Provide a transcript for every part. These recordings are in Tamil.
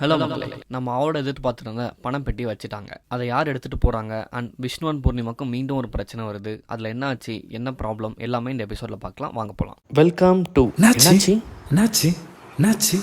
ஹலோ மக்களே. நம்ம அவரோட எதிர்பார்த்துட்டு இருந்த பணம் பெட்டி வச்சுட்டாங்க. அதை யார் எடுத்துட்டு போறாங்க? அண்ட் விஷ்ணுவன் பூர்ணிமாக்கும் மீண்டும் ஒரு பிரச்சனை வருது. அதுல என்ன ஆச்சு? என்ன ப்ராப்ளம் எல்லாமே இந்த எபிசோட்ல பார்க்கலாம். வாங்க போலாம். வெல்கம் டு என்னாச்சு? என்னாச்சு?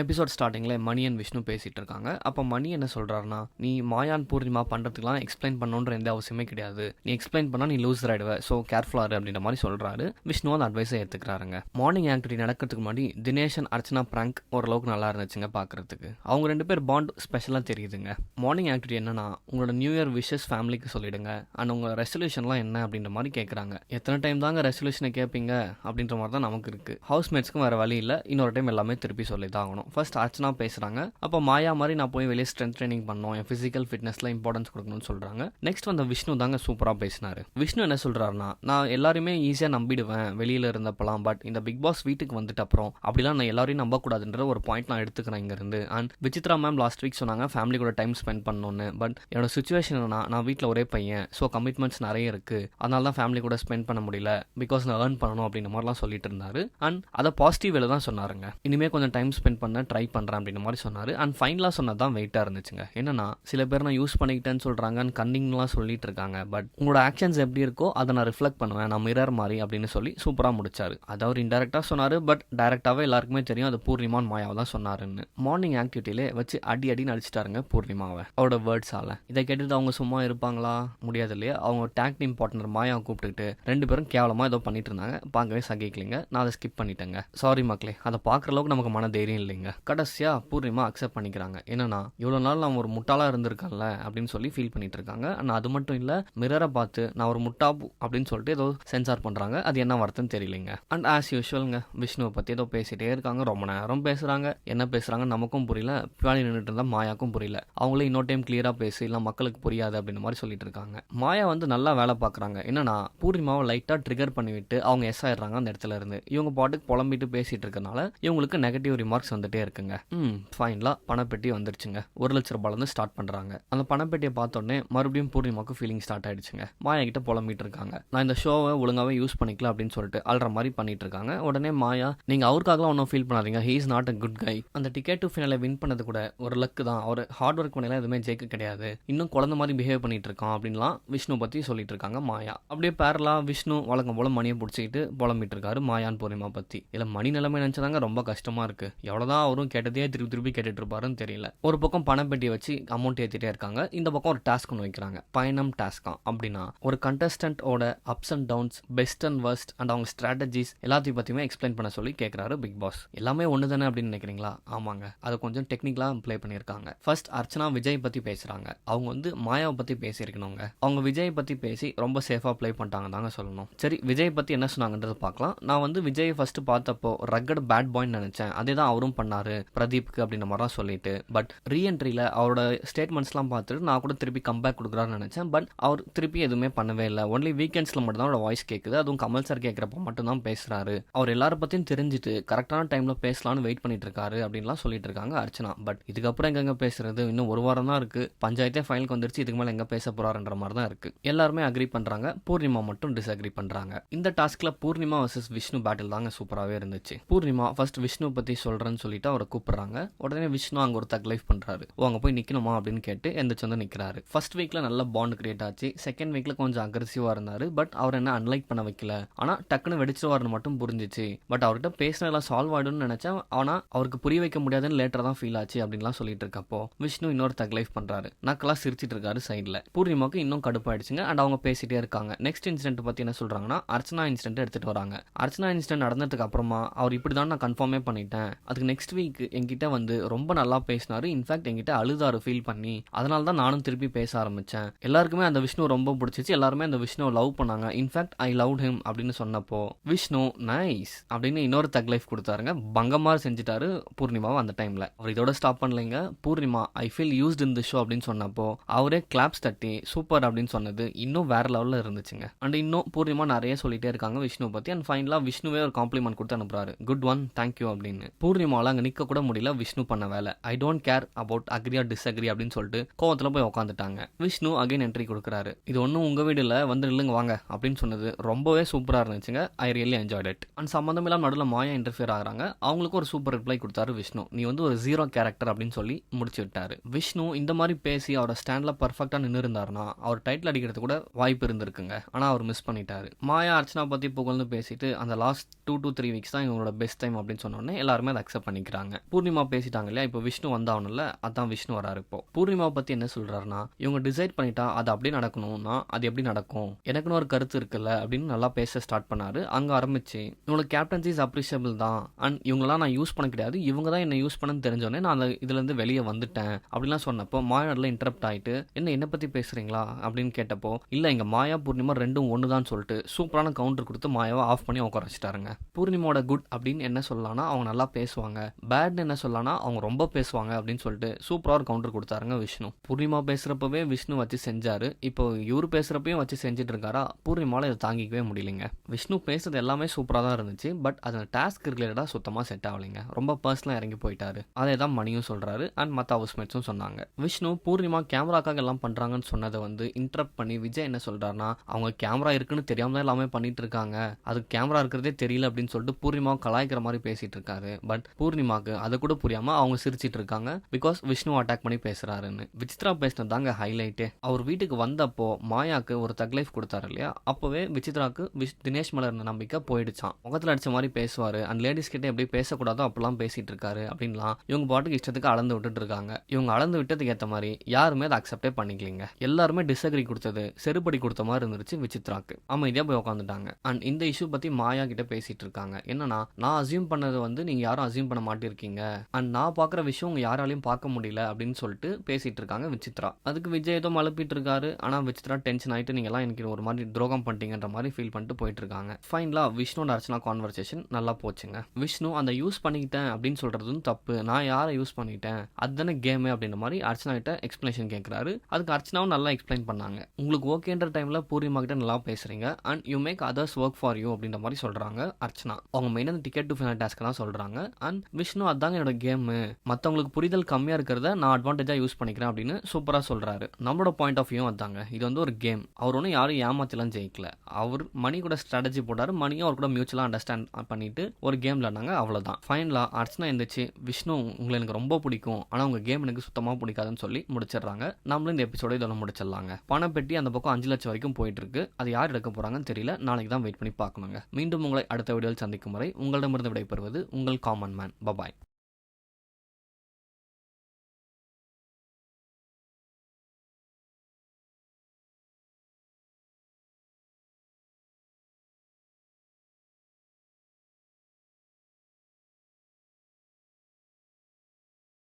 எபிசோட் ஸ்டார்டிங்கில் மணியன் விஷ்ணு பேசிகிட்டு இருக்காங்க அப்போ மணி என்ன சொல்கிறாருன்னா நீ மாயான் பூர்ணிமா பண்ணுறதுக்குலாம் எக்ஸ்பிளைன் பண்ணணுன்ற எந்த அவசியமே கிடையாது. நீ எக்ஸ்பிளைன் பண்ணால் நீ லூஸ் ஆகிடுவ ஸோ கேர்ஃபுல்லாக அப்படின்ற மாதிரி சொல்கிறாரு விஷ்ணு அந்த அட்வைஸை ஏற்றுக்கிறாருங்க மார்னிங் ஆக்டிவிட்டி நடக்கிறதுக்கு முன்னாடி தினேஷன் அர்ச்சனா பிராங்க் ஓரளவுக்கு நல்லா இருந்துச்சுங்க பார்க்கறதுக்கு அவங்க ரெண்டு பேர் பாண்ட் ஸ்பெஷலாக தெரியுதுங்க. மார்னிங் ஆக்டிவிட்டி என்னன்னா உங்களோட நியூ இயர் விஷஸ் ஃபேமிலிக்கு சொல்லிடுங்க. அண்ட் உங்கள் ரெசல்யூஷன்லாம் என்ன அப்படின்ற மாதிரி கேட்குறாங்க எத்தனை டைம் தாங்க ரெசல்யூஷனை கேட்பீங்க அப்படின்ற மாதிரி தான் நமக்கு இருக்குது ஹவுஸ்மேட்ஸ்க்கும் வேறு வழி இல்லை. இன்னொரு டைம் எல்லாமே திருப்பி சொல்லி தான் ஆகணும். ஃபர்ஸ்ட் அர்ச்சனா பேசுகிறாங்க அப்போ மாயா மாதிரி நான் போய் வெளியே ஸ்ட்ரென்த் ட்ரைனிங் பண்ணோம் என் ஃபிசிக்கல் ஃபிட்னஸில் இம்பார்ட்டன்ஸ் கொடுக்கணும்னு சொல்கிறாங்க நெக்ஸ்ட் வந்த விஷ்ணு தாங்க சூப்பராக பேசினார். விஷ்ணு என்ன சொல்கிறாருன்னா நான் எல்லாருமே ஈஸியாக நம்பிடுவேன். வெளியில் இருந்தப்பலாம் பட் இந்த பிக் பாஸ் வீட்டுக்கு வந்துட்டு அப்புறம் அப்படிலாம் நான் எல்லாரையும் நம்பக்கூடாதுன்ற ஒரு பாயிண்ட் நான் எடுத்துக்கிறேன் இங்கேருந்து. And Vichitra ma'am last week சொன்னாங்க ஃபேமிலி கூட டைம் ஸ்பெண்ட் பண்ணணும்னு. பட் என்னோட சுச்சுவேஷன் என்னன்னா நான் வீட்டில் ஒரே பையன். ஸோ கமிட்மெண்ட்ஸ் நிறைய இருக்குது அதனால தான் ஃபேமிலி கூட ஸ்பெண்ட் பண்ண முடியல. பிகாஸ் நான் ஏர்ன் பண்ணணும் அப்படின்ற மாதிரிலாம் சொல்லிட்டு இருந்தாரு. அண்ட் அதை பாசிட்டிவ் வேலை தான் சொன்னாருங்க. இனிமேல் கொஞ்சம் டைம் ஸ்பெண்ட் பண்ண ட்ரை பண்ணுறேன் அப்படின்ற மாதிரி சொன்னார். அண்ட் ஃபைனலாக சொன்னது தான் வெயிட்டாக இருந்துச்சுங்க. என்னன்னா சில பேர் நான் யூஸ் பண்ணிக்கிட்டேன்னு சொல்கிறாங்க அண்ட் கன்னிங்லாம் சொல்லிட்டு இருக்காங்க. பட் உங்களோட ஆக்ஷன்ஸ் எப்படி இருக்கோ அதை நான் ரிஃப்ளெக்ட் பண்ணுவேன். நான் மிரர் மாதிரி அப்படின்னு சொல்லி சூப்பராக முடிச்சார். அதை அவர் இன்டெரக்டாக சொன்னார் பட் டேரெக்டாகவே எல்லாருக்குமே தெரியும் அது பூர்ணிமான் மாயாவை தான் சொன்னாருன்னு. மார்னிங் ஆக்டிவிட்டியிலே வச்சு அடி அடின்னு அடிச்சிட்டாருங்க பூர்ணிமாவை அவரோட வேர்ட்ஸால் இதை கேட்டுட்டு அவங்க சும்மா இருப்பாங்களா? முடியாது இல்லையா? அவங்க டேக் டீம் பார்ட்னர் மாயாவை கூப்பிட்டுக்கிட்டு ரெண்டு பேரும் கேவலமாக ஏதோ பண்ணிட்டு இருந்தாங்க. பார்க்கவே சகிக்கலைங்க. நான் அதை ஸ்கிப் பண்ணிட்டேங்க. சாரி மக்களே அதை பார்க்குற அளவுக்கு நமக்கு மன தைரியம் இல்லைங்க. கடைசியாக பூர்ணிமா அக்செப்ட் பண்ணிக்கிறாங்க. என்னன்னா இவ்வளோ நாள் நான் ஒரு முட்டாளாக இருந்திருக்கேன்ல அப்படின்னு சொல்லி ஃபீல் பண்ணிட்டு இருக்காங்க ஆனால் அது மட்டும் இல்லை மிரரை பார்த்து நான் ஒரு முட்டா அப்படின்னு சொல்லிட்டு ஏதோ சென்சார் பண்ணுறாங்க அது என்ன வார்த்தைன்னு தெரியலைங்க. அண்ட் ஆஸ் யூஷுவல்ங்க விஷ்ணுவை பற்றி ஏதோ பேசிட்டே இருக்காங்க. ரொம்ப நேரம் பேசுகிறாங்க என்ன பேசுகிறாங்க நமக்கும் புரியல. பின்னாடி நின்றுட்டு இருந்தால் மாயாக்கும் புரியல. அவங்களே இன்னொரு டைம் கிளியராக பேசு இல்லை மக்களுக்கு புரியாது அப்படின்னு மாதிரி சொல்லிட்டு இருக்காங்க. மாயா வந்து நல்லா வேலை பார்க்குறாங்க. என்னன்னா பூர்ணிமாவை லைட்டாக ட்ரிகர் பண்ணிவிட்டு அவங்க எஸ் ஆயிடுறாங்க அந்த இடத்துல இருந்து. இவங்க பாட்டுக்கு புலம்பிட்டு பேசிட்டு இருக்கனால இவங்களுக்கு நெகட்டிவ் ரிமார்க்ஸ் வந்துட்டு இருக்குங்க. ம் ஃபைனலாக பணப்பெட்டி வந்துருச்சுங்க. ஒரு லட்ச ரூபாயிலேருந்து ஸ்டார்ட் பண்ணுறாங்க அந்த பணப்பெட்டியை பார்த்தோன்னே மறுபடியும் பூர்ணிமாவுக்கு ஃபீலிங் ஸ்டார்ட் ஆயிடுச்சுங்க. மாயா கிட்ட புலம்பிட்டு இருக்காங்க. நான் இந்த ஷோவை ஒழுங்காகவே யூஸ் பண்ணிக்கல அப்படின்னு சொல்லிட்டு அல்ற மாதிரி பண்ணிட்டு இருக்காங்க. உடனே மாயா நீங்கள் அவருக்காகலாம் ஒன்றும் ஃபீல் பண்ணாதீங்க. He is not a good guy அந்த டிக்கெட் டு ஃபினால வின் பண்ணது கூட ஒரு லக்கு தான். அவர் ஹார்ட் ஒர்க் பண்ணலாம் எதுவுமே ஜெயிக்க கிடையாது. இன்னும் குழந்த மாதிரி பிஹேவ் பண்ணிட்டு இருக்கான் அப்படின்லாம் விஷ்ணு பற்றி சொல்லிட்டு இருக்காங்க மாயா. அப்படியே பேரலா விஷ்ணு வழக்கம் போல மணியை பிடிச்சிக்கிட்டு புலம்பிட்டு இருக்காரு மாயான் பூர்ணிமா பற்றி இதில் மணி நிலைமை நினச்சதாங்க ரொம்ப கஷ்டமாக இருக்குது எவ்வளோதான் அவரும் கேட்டதே திருப்பி திருப்பி கேட்டுட்டு இருப்பாருன்னு தெரியல. ஒரு பக்கம் பணப்பெட்டியை வச்சு அமௌண்ட் ஏற்றிட்டே இருக்காங்க. இந்த பக்கம் ஒரு டாஸ்க் ஒன்று வைக்கிறாங்க. பயணம் டாஸ்காம் அப்படின்னா ஒரு கண்டஸ்டன்ட்டோட ups and downs best and worst and அவங்க ஸ்ட்ராட்டஜிஸ் எல்லாத்தையும் பற்றியுமே எக்ஸ்பிளைன் பண்ண சொல்லி கேட்குறாரு பிக் பாஸ் எல்லாமே ஒன்று தானே அப்படின்னு நினைக்கிறீங்களா? ஆமாங்க. அதை கொஞ்சம் டெக்னிக்கலாக ப்ளே பண்ணியிருக்காங்க. ஃபர்ஸ்ட் அர்ச்சனா விஜய் பற்றி பேசுகிறாங்க அவங்க வந்து மாயாவை பற்றி பேசியிருக்கணுங்க. அவங்க விஜய் பற்றி பேசி ரொம்ப சேஃபாக ப்ளே பண்ணிட்டாங்க தாங்க சொல்லணும். சரி விஜய் பற்றி என்ன சொன்னாங்கன்றது பார்க்கலாம். நான் வந்து விஜய் ஃபர்ஸ்ட் பார்த்தப்போ ரக்கட் பேட் பாய்ன்னு நினச்சேன். அதே தான் அவரும் பண்ணார் பிரதீப்க்கு அப்படின்ற மாதிரிலாம் சொல்லிட்டு. பட் ரீஎன்ட்ரியில் அவரோட ஸ்டேட்மெண்ட்ஸ்லாம் பார்த்துட்டு நான் கூட திருப்பி கம்பேக் கொடுக்குறான்னு நினச்சேன். பட் அவர் திருப்பி எதுவுமே பண்ணவே இல்லை. ஒன்லி வீக்கெண்ட்ஸில் மட்டும் தான் அவரோட வாய்ஸ் கேட்குது அதுவும் கமல் சார் கேட்குறப்ப மட்டும் தான் பேசுகிறாரு அவர் எல்லார பற்றியும் தெரிஞ்சுட்டு கரெக்டான டைமில் பேசலாம்னு வெயிட் பண்ணிட்டு இருக்காரு அப்படின்லாம் சொல்லிட்டு இருக்காங்க அர்ச்சனா. பட் இதுக்கப்புறம் எங்கெங்க பேசுறது? இன்னும் ஒரு வாரம் தான் இருக்கு. பஞ்சாயத்தே ஃபைனலுக்கு வந்துருச்சு. இதுக்கு மேலே எங்கே பேச போறாருன்ற மாதிரி தான் இருக்கு. எல்லாருமே அக்ரி பண்றாங்க. பூர்ணிமா மட்டும் டிஸ்அக்ரி பண்றாங்க. இந்த டாஸ்க்ல பூர்ணிமா வர்சஸ் விஷ்ணு பேட்டில் தாங்க சூப்பராகவே இருந்துச்சு. பூர்ணிமா ஃபர்ஸ்ட் விஷ்ணு பத்தி சொல்றேன்னு சொல்லிட்டு அவரை கூப்பிடுறாங்க. உடனே விஷ்ணு அங்க ஒரு தக் லைஃப் பண்றாரு. அவங்க அங்க போய் நிக்கணுமா அப்படின்னு கேட்டு எந்திரிச்சு வந்து நிக்கிறாரு. ஃபர்ஸ்ட் வீக்ல நல்ல பாண்ட் கிரியேட் ஆச்சு. செகண்ட் வீக்ல கொஞ்சம் அக்ரெசிவா இருந்தாரு. பட் அவர் என்ன அன்லைக் பண்ண வைக்கல. ஆனா டக்குன்னு வெடிச்சிருவாருன்னு மட்டும் புரிஞ்சிச்சு. பட் அவர்கிட்ட பேசினதெல்லாம் சால்வ் ஆயிடும்னு நினைச்சா ஆனா அவருக்கு புரிய வைக்க முடியாதுன்னு லேட்டர் தான் ஃபீல் ஆச்சு அப்படின்லாம் சொல்லிட்டு இருக்கப்போ விஷ்ணு இன்னொரு தக் லைஃப் பண்றாரு. நக்கெல்லாம் சிரிச்சிட்டு இருக்காரு சைட்ல பூர்ணிமாவுக்கு இன்னும் கடுப்பாயிடுச்சுங்க. அண்ட் அவங்க பேசிட்டே இருக்காங்க. நெக்ஸ்ட் இன்சிடென்ட் பத்தி என்ன சொல்றாங்கன்னா அர்ச்சனா இன்சிடென்ட் எடுத்துட்டு வராங்க. அர்ச்சனா இன்சிடென்ட் நடந்ததுக்கு அப்புறமா அவர் இப்படி தான் நான் கன்ஃபார்மே பண்ணிட்டேன். அதுக்கு நெக்ஸ்ட் நெக்ஸ்ட் வீக் என்கிட்ட வந்து ரொம்ப நல்லா பேசினாரு. இன்ஃபேக்ட் என்கிட்ட அழுதாரு ஃபீல் பண்ணி. அதனால தான் நானும் திருப்பி பேச ஆரம்பித்தேன் எல்லாருக்குமே அந்த விஷ்ணு ரொம்ப பிடிச்சிச்சு. எல்லாருமே அந்த விஷ்ணுவை லவ் பண்ணாங்க. இன்ஃபேக்ட் ஐ லவ் ஹிம் அப்படின்னு சொன்னப்போ விஷ்ணு நைஸ் அப்படின்னு இன்னொரு தக் லைஃப் கொடுத்தாருங்க. பங்கமார் செஞ்சுட்டாரு பூர்ணிமாவை அந்த டைம்ல அவர் இதோட stop பண்ணலைங்க. Poornima I feel used in the show அப்படின்னு சொன்னப்போ அவரே கிளாப்ஸ் தட்டி சூப்பர் அப்படின்னு சொன்னது இன்னும் வேற லெவலில் இருந்துச்சுங்க. அண்ட் இன்னும் பூர்ணிமா நிறைய சொல்லிட்டே இருக்காங்க விஷ்ணு பத்தி. அண்ட் ஃபைனலாக விஷ்ணுவே ஒரு காம்ப்ளிமெண்ட் கொடுத்து அனுப்புறாரு. குட் ஒன் தேங்க்யூ அப்படின்னு. பூர்ணிமாவில் அங்கே நிற்க கூட முடியல. விஷ்ணு பண்ண வேலை. I don't care about agree or disagree அப்படின்னு சொல்லிட்டு கோவத்தில் போய் உட்காந்துட்டாங்க விஷ்ணு அகைன் என்ட்ரி கொடுக்குறாரு. இது ஒன்றும் உங்கள் வீடு இல்லை வந்து நில்லுங்க வாங்க அப்படின்னு சொன்னது ரொம்பவே சூப்பராக இருந்துச்சுங்க. I really enjoyed it and சம்மந்தம் இல்லாமல் நடுவில் மாயா இன்டர்ஃபியர் ஆகுறாங்க. அவங்களுக்கு ஒரு சூப்பர் ரிப்ளை கொடுத்தாரு விஷ்ணு. நீ வந்து ஒரு ஜீரோ கேரக்டர் அப்படின்னு சொல்லி முடிச்சு விட்டாரு. விஷ்ணு இந்த மாதிரி பேசி அவரோட ஸ்டாண்டில் பர்ஃபெக்டாக நின்று இருந்தாருன்னா அவர் டைட்டில் அடிக்கிறது கூட வாய்ப்பு இருந்திருக்குங்க. ஆனால் அவர் மிஸ் பண்ணிட்டாரு. மாயா அர்ச்சனா பற்றி புகழ்ந்து பேசிட்டு அந்த last two two three weeks தான் இவங்களோட பெஸ்ட் டைம் அப்படின்னு சொன்னோடனே எல்லாருமே அதை அக்செப்ட் பண்ணிக்கிறாங்க பூர்ணிமா பேசிட்டாங்க இல்லையா? இப்போ விஷ்ணு வந்தாவணும்ல அதான் விஷ்ணு வராரு இப்போ. பூர்ணிமாவை பற்றி என்ன சொல்கிறாருன்னா இவங்க டிசைட் பண்ணிட்டா அது அப்படியே நடக்கணும்னா அது எப்படி நடக்கும்? எனக்குன்னு ஒரு கருத்து இருக்குல்ல அப்படின்னு நல்லா பேச ஸ்டார்ட் பண்ணாரு. அங்கே ஆரம்பிச்சு இவங்களோட கேப்டன்சி இஸ் அப்ரிஷியபிள் தான். அண்ட் இவங்களாம் நான் யூஸ் பண்ண கிடையாது. இவங்க தான் என்ன யூஸ் பண்ணனு தெரிஞ்சோடனே நான் அந்த இதுலேருந்து வெளியே வந்துட்டேன். அப்படிலாம் சொன்னப்போ மாயாடில் இன்டரப்ட் ஆகிட்டு என்ன என்னை பற்றி பேசுகிறீங்களா அப்படின்னு கேட்டப்போ இல்லை இங்கே மாயா பூர்ணிமா ரெண்டும் ஒன்று தான் சொல்லிட்டு சூப்பரான கவுண்டர் கொடுத்து மாயாவை ஆஃப் பண்ணி உட்கார வச்சுட்டாருங்க. பூர்ணிமாவோட குட் அப்படின்னு என்ன சொல்லலாம்னா அவங்க நல்லா பேசுவாங்க. பேட்னு என்ன சொல்லலாம்னா அவங்க ரொம்ப பேசுவாங்க அப்படின்னு சொல்லிட்டு சூப்பராக ஒரு கவுண்டர் கொடுத்தாருங்க விஷ்ணு. பூர்ணிமா பேசுகிறப்பவே விஷ்ணு வச்சு செஞ்சாரு. இப்போ இவர் பேசுகிறப்பையும் வச்சு செஞ்சுட்டு இருக்காரா? பூர்ணிமாவில் இதை தாங்கிக்கவே முடியலைங்க. விஷ்ணு பேசுறது எல்லாமே சூப்பராக தான் இருந்துச்சு. பட் அது டாஸ்க் ரிலேட்டடாக சுத்தமாக செட் ஆகலைங்க. ரொம்ப பர்சனலாக இறங்கி போயிட்டாரு. அதே தான் மணியும் சொல்கிறாரு அண்ட் மற்ற ஹவுஸ்மேட்ஸும் சொன்னாங்க. விஷ்ணு பூர்ணிமா கேமராக்காக எல்லாம் பண்ணுறாங்கன்னு சொன்னதை வந்து இன்டரப்ட் பண்ணி விஜய் என்ன சொல்கிறாருன்னா அவங்க கேமரா இருக்குன்னு தெரியாமல் தான் எல்லாமே பண்ணிட்டு இருக்காங்க. அது கேமரா இருக்கிறதே தெரியல அப்படின்னு சொல்லிட்டு பூர்ணிமாவும் கலாய்க்கிற மாதிரி பேசிட்டு இருக்காரு. பட் பூர்ணிமாக்கு அதை கூட புரியாம அவங்க சிரிச்சிட்டு இருக்காங்க. பிகாஸ் விஷ்ணு அட்டாக் பண்ணி பேசுறாருன்னு. விசித்ரா பேசினது தாங்க ஹைலைட்டே அவர் வீட்டுக்கு வந்தப்போ மாயாக்கு ஒரு தக் லைஃப் கொடுத்தாரு இல்லையா? அப்போவே விசித்ராக்கு விஷ் தினேஷ் மேல இருந்த நம்பிக்கை போயிடுச்சான் முகத்தில் அடிச்ச மாதிரி பேசுவாரு. அண்ட் லேடிஸ் கிட்ட எப்படி பேசக்கூடாதோ அப்பெல்லாம் பேசிட்டு இருக்காரு அப்படின்லாம் இவங்க பாட்டுக்கு இஷ்டத்துக்கு அளந்து விட்டுட்டு இருக்காங்க. இவங்க அளந்து விட்டதுக்கு ஏற்ற மாதிரி யாருமே அதை அக்செப்டே பண்ணிக்கலீங்க. எல்லாருமே டிஸ்அக்ரி கொடுத்தது செருப்படி கொடுத்த மாதிரி இருந்துச்சு விசித்ராக்கு அமைதியாக போய் உட்காந்துட்டாங்க அண்ட் இந்த இஷ்யூ பற்றி மாயா கிட்ட பேசிட்டு இருக்காங்க. என்னன்னா நான் அசியூம் பண்ணது வந்து நீங்கள் யாரும் அசியூம் பண்ண மாட்டிருக்கீங்க. அண்ட் நான் பார்க்குற விஷயம் உங்கள் யாராலையும் பார்க்க முடியல அப்படின்னு சொல்லிட்டு பேசிட்டு இருக்காங்க விசித்ரா. அதுக்கு விஜய் ஏதோ மழுப்பிட்டு இருக்காரு. ஆனால் விசித்ரா டென்ஷன் ஆயிட்டு நீங்கள்லாம் எனக்கு ஒரு மாதிரி துரோகம் பண்ணிட்டீங்கன்ற மாதிரி ஃபீல் பண்ணிட்டு போயிட்டு இருக்காங்க. ஃபைனலாக விஷ்ணுவோட அர்ச்சனா கான்வர்சேஷன் நல்லா போச்சுங்க. விஷ்ணு அந்த யூஸ் பண்ணிக்கிட்டேன் அப்படின்னு சொல்றதும் தப்பு. நான் யாரை யூஸ் பண்ணிட்டேன் அதுதானே கேமு அப்படின்ற மாதிரி அர்ச்சனா கிட்ட எக்ஸ்பிளேஷன் கேட்குறாரு அதுக்கு அர்ச்சனாவும் நல்லா எக்ஸ்பிளைன் பண்ணாங்க. உங்களுக்கு ஓகேன்ற டைமில் பூர்ணிமா கிட்ட நல்லா பேசுறீங்க. And you make others work for you அப்படின்ற மாதிரி சொல்கிறாங்க அர்ச்சனா. அவங்க மெயினாக அந்த டிக்கெட் டு ஃபைனல் டாஸ்க் தான் சொல்கிறாங்க அண்ட் விஷ்ணு அதாங்க என்னோட கேமு மற்றவங்களுக்கு புரிதல் கம்மியாக இருக்கிறத நான் அட்வான்டேஜாக யூஸ் பண்ணிக்கிறேன் அப்படின்னு சூப்பராக சொல்கிறாரு நம்மளோட பாயிண்ட் ஆஃப் வியூ அதாங்க. இது வந்து ஒரு கேம் அவர் ஒன்றும் யாரும் ஏமாத்திலாம் ஜெயிக்கல. அவர் மணி கூட ஸ்ட்ராட்டஜி போட்டார். மணியும் அவர் கூட மியூச்சுவலாக அண்டர்ஸ்டாண்ட் பண்ணிட்டு ஒரு கேம் விளாண்டாங்க அவ்வளோதான் ஃபைனலாக அர்ச்சனா இருந்துச்சு விஷ்ணு உங்களை எனக்கு ரொம்ப பிடிக்கும். ஆனால் உங்கள் கேம் எனக்கு சுத்தமாக பிடிக்காதுன்னு சொல்லி முடிச்சிடுறாங்க. நம்மளும் இந்த எபிசோட இதோட முடிச்சிடலாங்க. பணப்பெட்டி அந்த பக்கம் அஞ்சு லட்சம் வரைக்கும் போயிட்டு இருக்கு அது யார் எடுக்க போகிறாங்கன்னு தெரியல. நாளைக்கு தான் வெயிட் பண்ணி பார்க்கணுங்க. மீண்டும் உங்களை அடுத்த வீடியோவில் சந்திக்கும் வரை உங்களிடமிருந்து விடைபெறுவது உங்கள் காமன் மேன் Bye bye.